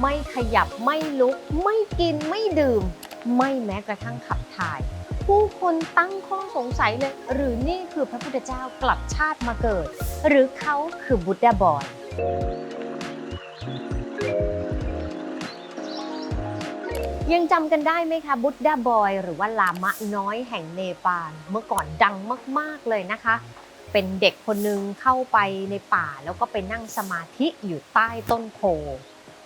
ไม่ขยับไม่ลุก ไม่กินไม่ดื่ม ไม่แม้กระทั่งขับถ่าย ผู้คนตั้งข้อสงสัยเลย หรือนี่คือพระพุทธเจ้ากลับชาติมาเกิด หรือเขาคือบุตดาบอยยังจำกันได้ไหมคะบุตดาบอยหรือว่าลามะน้อยแห่งเนปาลเมื่อก่อนดังมาก ๆ เลยนะคะ เป็นเด็กคนหนึ่งเข้าไปในป่าแล้วก็ไปนั่งสมาธิอยู่ใต้ต้นโพ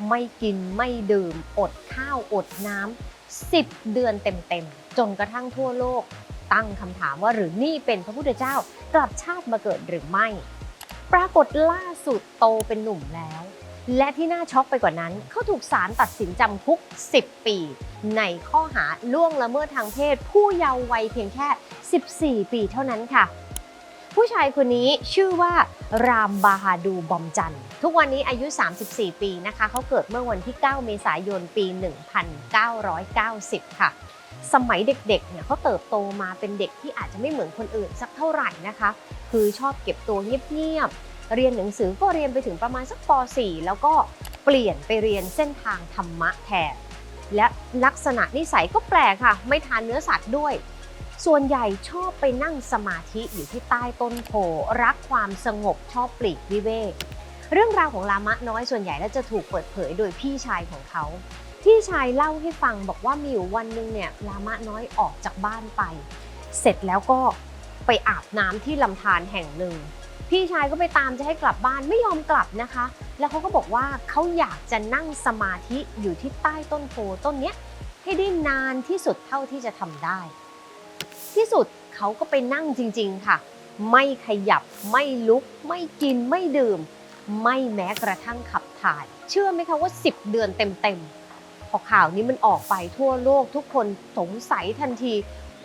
ไม่กินไม่ดื่ม อดข้าวอดน้ำสิบเดือนเต็มๆ จนกระทั่งทั่วโลก ตั้งคำถามว่าหรือนี่เป็นพระพุทธเจ้ากลับชาติมาเกิดหรือไม่ ปรากฏล่าสุดโตเป็นหนุ่มแล้ว และที่น่าช็อกไปกว่านั้น เขาถูกศาลตัดสินจำคุก 10 ปี ในข้อหาล่วงละเมิดทางเพศ ผู้เยาว์วัยเพียงแค่ 14 ปีเท่านั้นค่ะ ผู้ชายคนนี้ชื่อว่ารามบาฮาดูบอมจันทุกวันนี้อายุ 34 ปีนะคะเขาเกิดเมื่อวันที่ 9 เมษายนปี 1990 ค่ะ สมัยเด็กๆเนี่ยเขาเติบโตมาเป็นเด็กที่อาจจะไม่เหมือนคนอื่นสักเท่าไหร่นะคะ คือชอบเก็บตัวเงียบๆเรียนหนังสือก็เรียนไปถึงประมาณสักป .4 แล้วก็เปลี่ยนไปเรียนเส้นทางธรรมะแทนและลักษณะนิสัยก็แปลกค่ะ ไม่ทานเนื้อสัตว์ด้วย ส่วนใหญ่ชอบไปนั่งสมาธิอยู่ที่ใต้ต้นโพรักความสงบชอบปลีกวิเวก เรื่องราวของลามะน้อยส่วนใหญ่แล้วจะถูกเปิดเผยโดยพี่ชายของเขา พี่ชายเล่าให้ฟังบอกว่ามีอยู่วันหนึ่งเนี่ยลามะน้อยออกจากบ้านไป เสร็จแล้วก็ไปอาบน้ำที่ลำธารแห่งหนึ่ง พี่ชายก็ไปตามจะให้กลับบ้านไม่ยอมกลับนะคะ แล้วเขาก็บอกว่าเขาอยากจะนั่งสมาธิอยู่ที่ใต้ต้นโพต้นเนี้ยให้ได้นานที่สุดเท่าที่จะทำได้ ที่สุดเขาก็ไปนั่งจริง ๆ ค่ะ ไม่ขยับไม่ลุก ไม่กินไม่ดื่ม ไม่แม้กระทั่งขับถ่าย เชื่อไหมคะว่า 10 เดือนเต็มๆพอข่าวนี้มันออกไปทั่วโลกทุกคนสงสัยทันที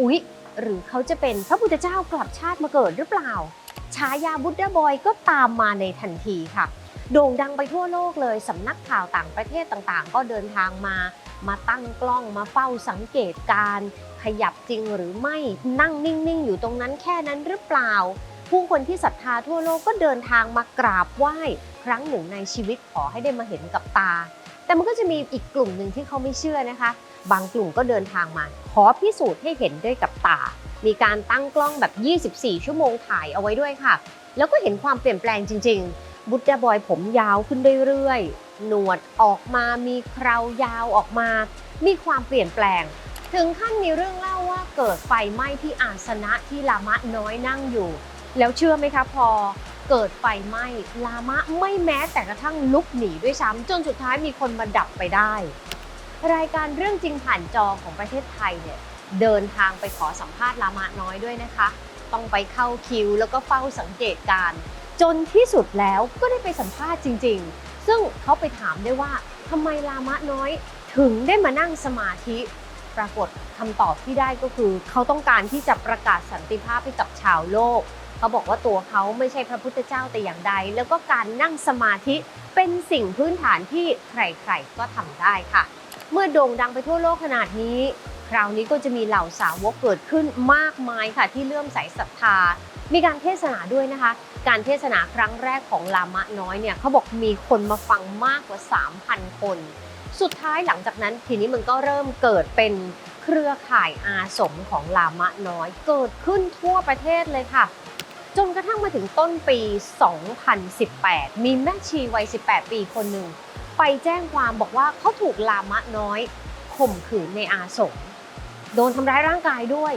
อุ๊ย หรือเขาจะเป็นพระพุทธเจ้ากลับชาติมาเกิดหรือเปล่าฉายาบุตดาบอยก็ตามมาในทันทีค่ะ โด่งดังไปทั่วโลกเลยสำนักข่าวต่างประเทศต่างๆ ก็เดินทางมา มาตั้งกล้องมาเฝ้าสังเกตการ ขยับจริงหรือไม่นั่งนิ่งๆ อยู่ตรงนั้นแค่นั้นหรือเปล่า ผู้คนที่ศรัทธาทั่วโลกก็เดินทางมากราบไหว้ ครั้งหนึ่งในชีวิตขอให้ได้มาเห็นกับตา แต่มันก็จะมีอีกกลุ่มหนึ่งที่เขาไม่เชื่อนะคะ บางกลุ่มก็เดินทางมา ขอพิสูจน์ให้เห็นด้วยกับตา มีการตั้งกล้องแบบ 24 ชั่วโมงถ่ายเอาไว้ด้วยค่ะ แล้วก็เห็นความเปลี่ยนแปลงจริง ๆ บุตดาบอยผมยาวขึ้นเรื่อยๆ หนวดออกมามีเครายาวออกมา มีความเปลี่ยนแปลง ถึงขั้นมีเรื่องเล่าว่าเกิดไฟไหม้ที่อาสนะที่ลามะน้อยนั่งอยู่ แล้วเชื่อไหมคะพอเกิดไฟไหม้ลามะไม่แม้แต่กระทั่งลุกหนีด้วยซ้ำจนสุดท้ายมีคนมาดับไปได้ รายการเรื่องจริงผ่านจอของประเทศไทยเนี่ยเดินทางไปขอสัมภาษณ์ลามะน้อยด้วยนะคะ ต้องไปเข้าคิวแล้วก็เฝ้าสังเกตการณ์ จนที่สุดแล้วก็ได้ไปสัมภาษณ์จริง ๆ ซึ่งเขาไปถามได้ว่าทำไมลามะน้อยถึงได้มานั่งสมาธิ ปรากฏคำตอบที่ได้ก็คือ เขาต้องการที่จะประกาศสันติภาพให้กับชาวโลก เขาบอกว่าตัวเขาไม่ใช่พระพุทธเจ้าแต่อย่างใด แล้วก็การนั่งสมาธิเป็นสิ่งพื้นฐานที่ใครๆก็ทำได้ค่ะ เมื่อโด่งดังไปทั่วโลกขนาดนี้ คราวนี้ก็จะมีเหล่าสาวกเกิดขึ้นมากมายค่ะที่เลื่อมใสศรัทธา มีการเทศนาด้วยนะคะ การเทศนาครั้งแรกของลามะน้อยเนี่ยเขาบอกมีคนมาฟังมากกว่า 3,000 คน สุดท้ายหลังจากนั้นทีนี้มันก็เริ่มเกิดเป็นเครือข่ายอาสมของลามะน้อย เกิดขึ้นทั่วประเทศเลยค่ะ จนกระทั่งมาถึงต้นปี 2018 มีแม่ชีวัย 18 ปีคนหนึ่ง ไปแจ้งความบอกว่าเขาถูกลามะน้อยข่มขืนในอาสม โดนทำร้ายร่างกายด้วย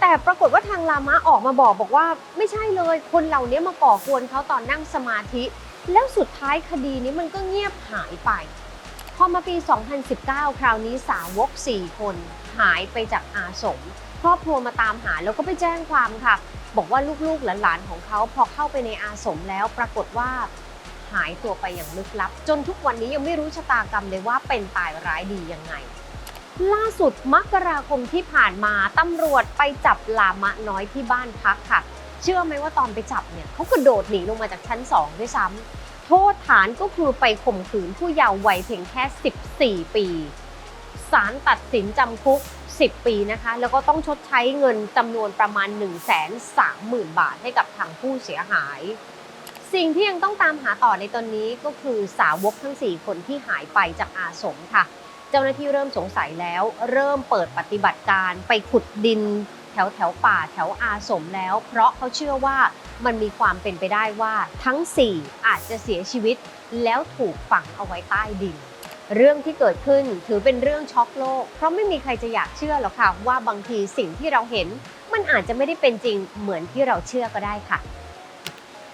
แต่ปรากฏว่าทางลามะออกมาบอกบอกว่า ไม่ใช่เลยคนเหล่านี้มาก่อกวนเขาตอนนั่งสมาธิ แล้วสุดท้ายคดีนี้มันก็เงียบหายไปพอมาปี 2019 คราวนี้สาวก 4 คน หายไปจากอาสมครอบครัวมาตามหาแล้วก็ไปแจ้งความค่ะ บอกว่าลูกๆหลานๆของเขาพอเข้าไปในอาสมแล้วปรากฏว่าหายตัวไปอย่างลึกลับ จนทุกวันนี้ยังไม่รู้ชะตากรรมเลยว่าเป็นตายร้ายดียังไง ล่าสุดมกราคมที่ผ่านมาตำรวจไปจับลามะน้อยที่บ้านพักค่ะ เชื่อไหมว่าตอนไปจับเนี่ยเขากระโดดหนีลงมาจากชั้น 2 ด้วยซ้ำโทษฐานก็คือไปข่มขืนผู้เยาว์วัยเพียงแค่ 14 ปีศาลตัดสินจำคุก 10 ปีนะคะ แล้วก็ต้องชดใช้เงินจำนวนประมาณ 1 3 0 0 0 0 บาทให้กับทางผู้เสียหาย สิ่งที่ยังต้องตามหาต่อในตอนนี้ก็คือสาวกทั้ง 4 คนที่หายไปจากอาสมค่ะ เจ้าหน้าที่เริ่มสงสัยแล้ว เริ่มเปิดปฏิบัติการไปขุดดินแถวแถวป่าแถวอาสมแล้ว เพราะเขาเชื่อว่ามันมีความเป็นไปได้ว่าทั้ง 4 อาจจะเสียชีวิต แล้วถูกฝังเอาไว้ใต้ดิน เรื่องที่เกิดขึ้นถือเป็นเรื่องช็อกโลก เพราะไม่มีใครจะอยากเชื่อหรอกค่ะว่าบางทีสิ่งที่เราเห็น มันอาจจะไม่ได้เป็นจริงเหมือนที่เราเชื่อก็ได้ค่ะ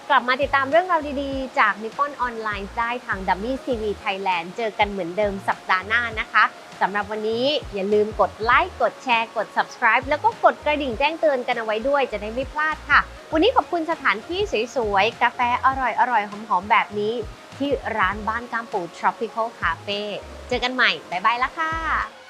กลับมาติดตามเรื่องราวดีๆ จากนิปอนออนไลน์ได้ทาง Dummy TV Thailand เจอกันเหมือนเดิมสัปดาห์หน้านะคะสำหรับวันนี้อย่าลืมกดไลค์กดแชร์กด subscribe แล้วก็กดกระดิ่งแจ้งเตือนกันเอาไว้ด้วยจะได้ไม่พลาดค่ะ วันนี้ขอบคุณสถานที่สวยๆ กาแฟอร่อยๆ หอมๆ แบบนี้ ที่ร้านบ้านกามปู Tropical Cafe เจอกันใหม่ บ๊ายบายแล้วค่ะ